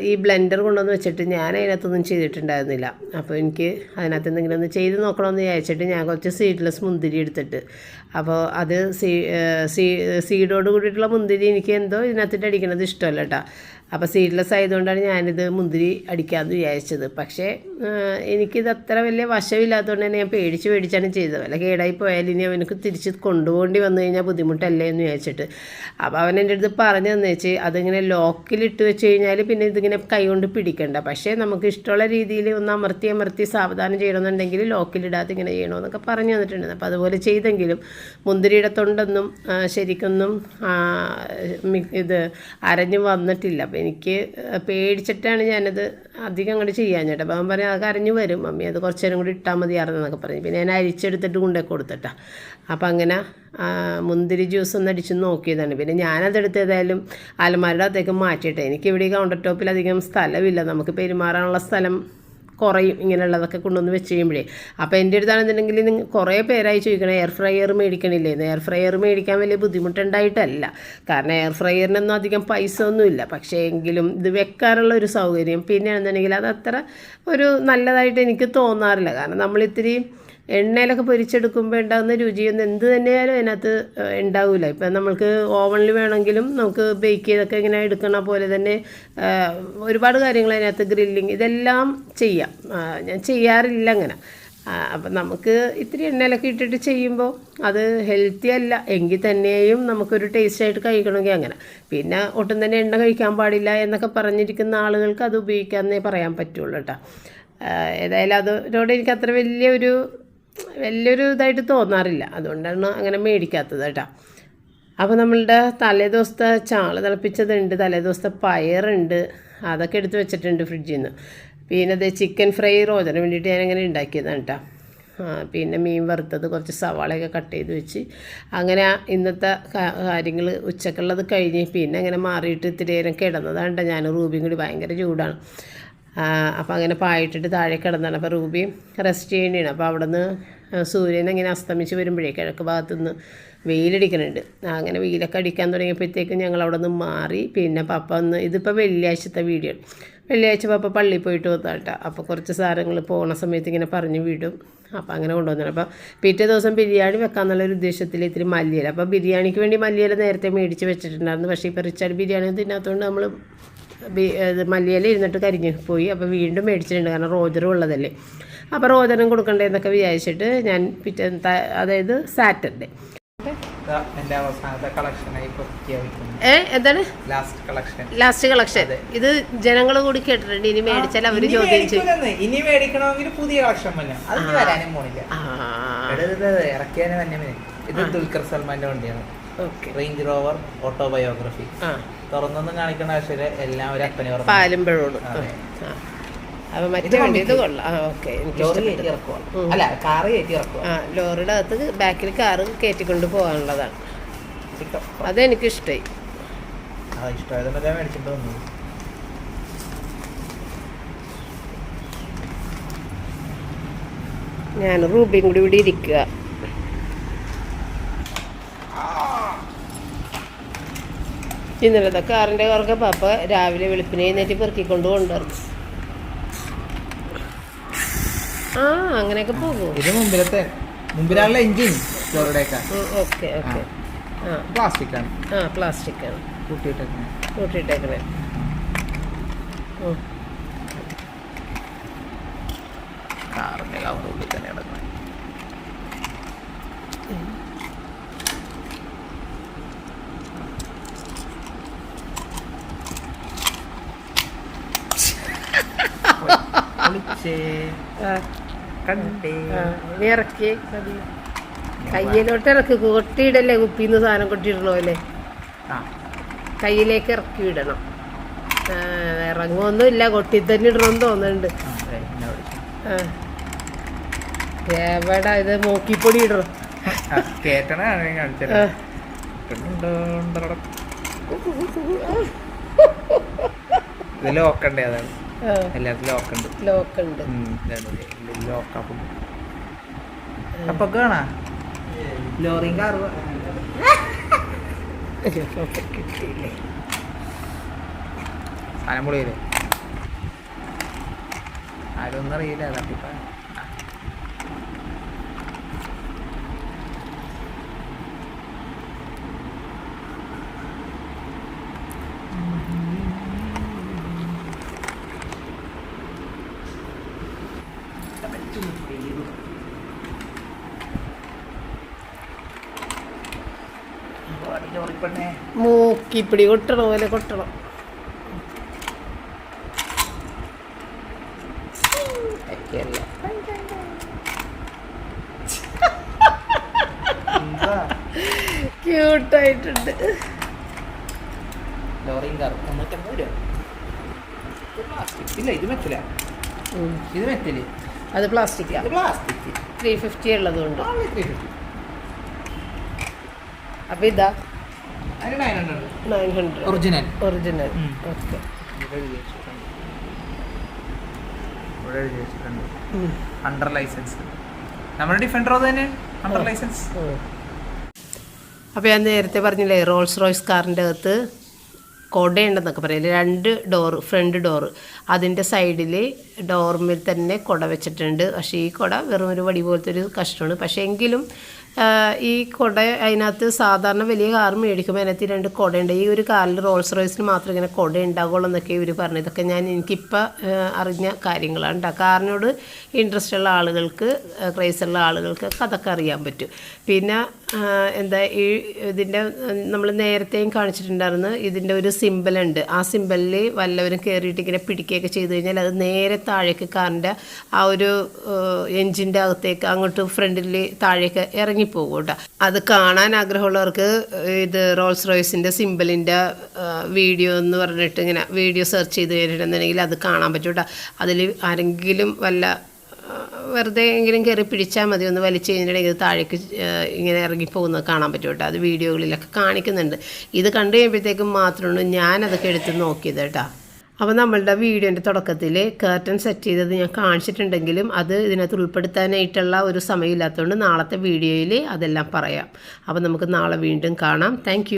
A: ഈ ബ്ലെൻഡർ കൊണ്ടുവന്ന് വെച്ചിട്ട് ഞാൻ അതിനകത്തൊന്നും ചെയ്തിട്ടുണ്ടായിരുന്നില്ല. അപ്പോൾ എനിക്ക് അതിനകത്ത് എന്തെങ്കിലും ഒന്ന് ചെയ്ത് നോക്കണമെന്ന് വിചാരിച്ചിട്ട് ഞാൻ കുറച്ച് സീഡ്ലെസ് മുന്തിരി എടുത്തിട്ട്. അപ്പോൾ അത് സീ സീ സീഡോട് കൂടിയിട്ടുള്ള മുന്തിരി എനിക്ക് എന്തോ ഇതിനകത്തിട്ട് അടിക്കണത് ഇഷ്ടമല്ല കേട്ടോ അപ്പോൾ സീഡ്ലെസ് ആയതുകൊണ്ടാണ് ഞാനിത് മുന്തിരി അടിക്കാമെന്ന് വിചാരിച്ചത്. പക്ഷേ എനിക്കിത് അത്ര വലിയ വശമില്ലാത്തതുകൊണ്ട് തന്നെ ഞാൻ പേടിച്ച് പേടിച്ചാണ് ചെയ്തത്. വല്ല കേടായി പോയാൽ ഇനി അവനക്ക് തിരിച്ച് കൊണ്ടുപോകേണ്ടി വന്നു കഴിഞ്ഞാൽ ബുദ്ധിമുട്ടല്ലേ എന്ന് ചോദിച്ചിട്ട് അപ്പോൾ അവൻ എന്റെ അടുത്ത് പറഞ്ഞു തന്നേച്ച് അതിങ്ങനെ ലോക്കിലിട്ട് വെച്ച് കഴിഞ്ഞാൽ പിന്നെ ഇതിങ്ങനെ കൈകൊണ്ട് പിടിക്കണ്ട. പക്ഷേ നമുക്ക് ഇഷ്ടമുള്ള രീതിയിൽ ഒന്ന് അമർത്തി അമർത്തി സാവധാനം ചെയ്യണമെന്നുണ്ടെങ്കിൽ ലോക്കിലിടാതെ ഇങ്ങനെ ചെയ്യണമെന്നൊക്കെ പറഞ്ഞു തന്നിട്ടുണ്ട്. അപ്പോൾ അതുപോലെ ചെയ്തെങ്കിലും മുന്തിരിയുടെ തൊണ്ടൊന്നും ശരിക്കൊന്നും ഇത് അരഞ്ഞ് വന്നിട്ടില്ല. അപ്പോൾ എനിക്ക് പേടിച്ചിട്ടാണ് ഞാനത് അധികം അങ്ങോട്ട് ചെയ്യാൻ ചേട്ടാ അപ്പോൾ അവൻ പറയാം അത് അരഞ്ഞു വരും. മമ്മി അത് കുറച്ച് നേരം കൂടി ഇട്ടാൽ മതിയായിരുന്നു എന്നൊക്കെ പറഞ്ഞു. പിന്നെ ഞാൻ അരിച്ചെടുത്തിട്ട് കൊണ്ടേ കൊടുത്തിട്ടാ. അപ്പം അങ്ങനെ മുന്തിരി ജ്യൂസ് ഒന്ന് അടിച്ച് നോക്കിയതാണ്. പിന്നെ ഞാനതെടുത്ത് ഏതായാലും അലമാരുടെ അകത്തേക്ക് മാറ്റിയിട്ടെ. എനിക്ക് ഇവിടെ കൗണ്ടർ ടോപ്പിൽ അധികം സ്ഥലമില്ല. നമുക്ക് പെരുമാറാനുള്ള സ്ഥലം കുറയും ഇങ്ങനെയുള്ളതൊക്കെ കൊണ്ടുവന്ന് വെച്ച് കഴിയുമ്പോഴേ. അപ്പോൾ എന്റെ അടുത്താണെന്നുണ്ടെങ്കിൽ നിങ്ങൾ കുറേ പേരായി ചോദിക്കണം എയർ ഫ്രയർ മേടിക്കണില്ലേ എയർ ഫ്രയർ മേടിക്കാൻ വലിയ ബുദ്ധിമുട്ടുണ്ടായിട്ടല്ല. കാരണം എയർ ഫ്രയറിനൊന്നും അധികം പൈസ ഒന്നുമില്ല. പക്ഷേ എങ്കിലും ഇത് വെക്കാനുള്ള ഒരു സൗകര്യം. പിന്നെ ആണെന്നുണ്ടെങ്കിൽ അത് അത്ര ഒരു നല്ലതായിട്ട് എനിക്ക് തോന്നാറില്ല. കാരണം നമ്മളിത്തിരി എണ്ണയിലൊക്കെ പൊരിച്ചെടുക്കുമ്പോൾ ഉണ്ടാകുന്ന രുചിയൊന്നും എന്ത് തന്നെയായാലും അതിനകത്ത് ഉണ്ടാവില്ല ഇപ്പം നമ്മൾക്ക് ഓവണിൽ വേണമെങ്കിലും നമുക്ക് ബേക്ക് ചെയ്തൊക്കെ ഇങ്ങനെ എടുക്കണ പോലെ തന്നെ ഒരുപാട് കാര്യങ്ങൾ അതിനകത്ത് ഗ്രില്ലിങ് ഇതെല്ലാം ചെയ്യാം. ഞാൻ ചെയ്യാറില്ല അങ്ങനെ. അപ്പം നമുക്ക് ഇത്തിരി എണ്ണയിലൊക്കെ ഇട്ടിട്ട് ചെയ്യുമ്പോൾ അത് ഹെൽത്തി അല്ല. എങ്കിൽ തന്നെയും നമുക്കൊരു ടേസ്റ്റായിട്ട് കഴിക്കണമെങ്കിൽ അങ്ങനെ. പിന്നെ ഒട്ടും തന്നെ എണ്ണ കഴിക്കാൻ പാടില്ല എന്നൊക്കെ പറഞ്ഞിരിക്കുന്ന ആളുകൾക്ക് അത് ഉപയോഗിക്കാമെന്നേ പറയാൻ പറ്റുള്ളൂ കേട്ടോ. ഏതായാലും അതിനോട് എനിക്ക് അത്ര വലിയൊരു വലിയൊരു ഇതായിട്ട് തോന്നാറില്ല. അതുകൊണ്ടാണ് അങ്ങനെ മേടിക്കാത്തത് കേട്ടോ. അപ്പോൾ നമ്മളുടെ തലേദിവസത്തെ ചാള തിളപ്പിച്ചതുണ്ട് തലേദിവസത്തെ പയറുണ്ട് അതൊക്കെ എടുത്ത് വെച്ചിട്ടുണ്ട് ഫ്രിഡ്ജിൽ നിന്ന് പിന്നെ അത് ചിക്കൻ ഫ്രൈ റോജന് വേണ്ടിയിട്ട് ഞാനങ്ങനെ ഉണ്ടാക്കിയതാണ് കേട്ടോ. പിന്നെ മീൻ വറുത്തത് കുറച്ച് സവാളയൊക്കെ കട്ട് ചെയ്ത് വെച്ച്. അങ്ങനെ ഇന്നത്തെ കാര്യങ്ങൾ ഉച്ചക്കുള്ളത് കഴിഞ്ഞ് പിന്നെ അങ്ങനെ മാറിയിട്ട് ഇത്തിരി നേരം കിടന്നതാണ് ഞാൻ റൂബിയും കൂടി ഭയങ്കര ചൂടാണ്. അപ്പോൾ അങ്ങനെ പായിട്ടിട്ട് താഴെ കിടന്നാണ്. അപ്പോൾ റൂബി റെസ്റ്റ് ചെയ്യേണ്ടിയാണ് അപ്പോൾ അവിടെ നിന്ന് സൂര്യൻ അങ്ങനെ അസ്തമിച്ച് വരുമ്പോഴേ കിഴക്ക് ഭാഗത്തുനിന്ന് വെയിലടിക്കുന്നുണ്ട് അങ്ങനെ വെയിലൊക്കെ അടിക്കാൻ തുടങ്ങിയപ്പോഴത്തേക്കും ഞങ്ങൾ അവിടെ നിന്ന് മാറി. പിന്നെ പപ്പ ഒന്ന് ഇതിപ്പോൾ വെള്ളിയാഴ്ചത്തെ വീഡിയോ വെള്ളിയാഴ്ച പപ്പ പള്ളിയിൽ പോയിട്ട് വന്നാട്ടാ അപ്പോൾ കുറച്ച് സാധനങ്ങൾ പോണ സമയത്ത് ഇങ്ങനെ പറഞ്ഞു വിടും. അപ്പോൾ അങ്ങനെ കൊണ്ടുവന്നു അപ്പോൾ പിറ്റേ ദിവസം ബിരിയാണി വെക്കാമെന്നുള്ളൊരു ഉദ്ദേശത്തിൽ ഇത്തിരി മല്ലിയില. അപ്പോൾ ബിരിയാണിക്ക് വേണ്ടി മല്ലിയില നേരത്തെ മേടിച്ച് വെച്ചിട്ടുണ്ടായിരുന്നു. പക്ഷേ ഇപ്പോൾ റിച്ചാർഡ് ബിരിയാണി തിന്നാത്തതുകൊണ്ട് നമ്മൾ മല്ലിയില ഇരുന്നിട്ട് കരിഞ്ഞ് പോയി. അപ്പോൾ വീണ്ടും മേടിച്ചിട്ടുണ്ട്. കാരണം റോജറും ഉള്ളതല്ലേ. അപ്പോൾ റോജറും കൊടുക്കണ്ടേ എന്നൊക്കെ വിചാരിച്ചിട്ട് ഞാൻ പിറ്റേ അതായത് സാറ്റർഡേ. എന്താണ്?
B: ലാസ്റ്റ് കളക്ഷൻ
A: ഇത് ജനങ്ങൾ കൂടി കേട്ടിട്ടുണ്ട്. ഇനി മേടിച്ചാൽ അവർ ചോദ്യം ചെയ്യും.
B: ഇനി മേടിക്കണമെങ്കിൽ പുതിയ കളക്ഷൻ വരാനും പോണില്ല. എടാ, ഇത് തന്നെ മതി. ഇത് ദുൽഖർ സൽമാന്റെ വണ്ടിയാണ്. റേഞ്ച് റോവർ ഓട്ടോബയോഗ്രഫി തുറന്നൊന്നും കാണിക്കേണ്ട ആവശ്യമില്ല. എല്ലാം ഒരു അപ്പനെ
A: പാലുമ്പഴോട്
B: അതെ.
A: അപ്പോൾ മറ്റേ വണ്ടി ഇത് കൊള്ളാം. ആ ഓക്കെ. എനിക്ക്
B: അല്ല കാറ് കയറ്റി ഇറക്കുവാ.
A: ആ ലോറിയുടെ അകത്ത് ബാക്കിൽ കാറ് കയറ്റിക്കൊണ്ട് പോകാനുള്ളതാണ്.
B: അതെനിക്ക് ഇഷ്ടമായി ഞാൻ
A: റൂബിയും കൂടി ഇവിടെ ഇരിക്കുക. ഇന്നലത്തെ കാറിന്റെ കുറക്കെ പാപ്പ രാവിലെ വെളുപ്പിനെ എഴുന്നേറ്റ് പെറുക്കിക്കൊണ്ട് കൊണ്ടുവരും ആ അങ്ങനെയൊക്കെ പോകും
B: ഇത് മുമ്പിലത്തെ മുമ്പിലാണല്ലോ എഞ്ചിൻ
A: ഓക്കെ ഓക്കെ. ആ.
B: പ്ലാസ്റ്റിക് ആണ്
A: ആ പ്ലാസ്റ്റിക് ആണ് കൂട്ടിയിട്ടേക്കണേ. കൂട്ടിയിട്ടേക്കണേ
B: കണ്ടേ
A: ഇനി ഇറക്കി. കയ്യിലോട്ട് ഇറക്കി. കൊട്ടിയിടല്ലേ കുപ്പിന്ന് സാധനം കൊട്ടിയിടണോ അല്ലേ കയ്യിലേക്ക് ഇറക്കി ഇടണം ഇറങ്ങുമൊന്നും ഇല്ല കൊട്ടി തന്നെ ഇടണമെന്ന് തോന്നുന്നുണ്ട്. എവിടാ ഇത്? മൂക്കിപ്പൊടി ഇടണം?
B: കാണിച്ചത് ഇത് ലോക്കണ്ടേ അതാണ്. ലോക്കുണ്ട്.
A: ലോക്കുണ്ട്.
B: അപ്പൊ കാണാ? ലോറിയും കാറും.
A: കിട്ടിയില്ലേ
B: സാധനം പൊളിയില്ലേ? ആരും ഒന്നും അറിയില്ല തട്ടിപ്പ
A: മൂക്കിപ്പിടി കൊട്ടണ പോലെ കൊട്ടണം. ക്യൂട്ടായിട്ടുണ്ട്.
B: ലോറിയും കാറും തൊണ്ണൂറ്റമ്പത് രൂപ ഇത് പ്ലാസ്റ്റിക് ഇല്ല ഇത് മെറ്റില്ല
A: ഉം.
B: ഇത് മെറ്റൽ
A: അത്
B: പ്ലാസ്റ്റിക് പ്ലാസ്റ്റിക്
A: ത്രീ ഫിഫ്റ്റി ഉള്ളതുകൊണ്ട്. ഇതാ.
B: Nine hundred original
A: original. Okay
B: under license നമ്മുടെ ഡിഫൻഡർ തന്നെ. അണ്ടർ ലൈസൻസ്
A: അപ്പോൾ ഞാൻ നേരത്തെ പറഞ്ഞില്ലേ റോൾസ് റോയ്സ് കാറിന്റെ അകത്ത് കുടയുണ്ടെന്നൊക്കെ പറയില്ലേ രണ്ട് ഡോർ ഫ്രണ്ട് ഡോർ അതിന്റെ സൈഡിൽ ഡോർമിൽ തന്നെ കുട വെച്ചിട്ടുണ്ട്. പക്ഷേ ഈ കുട വെറും ഒരു വടി പോലത്തെ ഒരു കഷ്ടമാണ് പക്ഷേ എങ്കിലും ഈ കുട അതിനകത്ത് സാധാരണ വലിയ കാർ മേടിക്കുമ്പോൾ അതിനകത്ത് രണ്ട് കുടയുണ്ട്. ഈ ഒരു കാറിൽ റോൾസ് റോയ്സിന് മാത്രം ഇങ്ങനെ കുട ഉണ്ടാകുള്ളൂ എന്നൊക്കെ ഇവർ പറഞ്ഞു. ഇതൊക്കെ ഞാൻ എനിക്കിപ്പോൾ അറിഞ്ഞ കാര്യങ്ങളാണ് കേട്ടോ കാറിനോട് ഇൻട്രസ്റ്റ് ഉള്ള ആളുകൾക്ക് ക്രൈസ് ഉള്ള ആളുകൾക്ക് അതൊക്കെ അറിയാൻ പറ്റും. പിന്നെ എന്താ ഈ ഇതിന്റെ നമ്മൾ നേരത്തെയും കാണിച്ചിട്ടുണ്ടായിരുന്നു. ഇതിന്റെ ഒരു സിമ്പലുണ്ട് ആ സിമ്പലിൽ വല്ലവരും കയറിയിട്ട് ഇങ്ങനെ പിടിക്കുകയൊക്കെ ചെയ്ത് കഴിഞ്ഞാൽ അത് നേരെ താഴേക്ക് കാറിന്റെ ആ ഒരു എൻജിന്റെ അകത്തേക്ക് അങ്ങോട്ട് ഫ്രണ്ടിൽ താഴേക്ക് ഇറങ്ങിപ്പോകും കേട്ടോ. അത് കാണാൻ ആഗ്രഹമുള്ളവർക്ക് ഇത് റോൾസ് റോയ്സിന്റെ സിമ്പലിന്റെ വീഡിയോ എന്ന് പറഞ്ഞിട്ട് ഇങ്ങനെ വീഡിയോ സെർച്ച് ചെയ്ത് കഴിഞ്ഞിട്ടുണ്ടെന്നുണ്ടെങ്കിൽ അത് കാണാൻ പറ്റും കേട്ടോ. അതിൽ ആരെങ്കിലും വല്ല വെറുതെ എങ്കിലും കയറി പിടിച്ചാൽ മതി ഒന്ന് വലിച്ചു കഴിഞ്ഞിട്ടുണ്ടെങ്കിൽ താഴേക്ക് ഇങ്ങനെ ഇറങ്ങിപ്പോകുന്നത് കാണാൻ പറ്റും കേട്ടോ. അത് വീഡിയോകളിലൊക്കെ കാണിക്കുന്നുണ്ട്. ഇത് കണ്ടു കഴിയുമ്പോഴത്തേക്കും മാത്രമാണ് ഞാനതൊക്കെ എടുത്ത് നോക്കിയത് കേട്ടോ. അപ്പോൾ നമ്മളുടെ വീഡിയോന്റെ തുടക്കത്തിൽ കർട്ടൻ സെറ്റ് ചെയ്തത് ഞാൻ കാണിച്ചിട്ടുണ്ടെങ്കിലും അത് ഇതിനകത്ത് ഉൾപ്പെടുത്താനായിട്ടുള്ള ഒരു സമയമില്ലാത്തതുകൊണ്ട് നാളത്തെ വീഡിയോയിൽ അതെല്ലാം പറയാം. അപ്പോൾ നമുക്ക് നാളെ വീണ്ടും കാണാം. താങ്ക്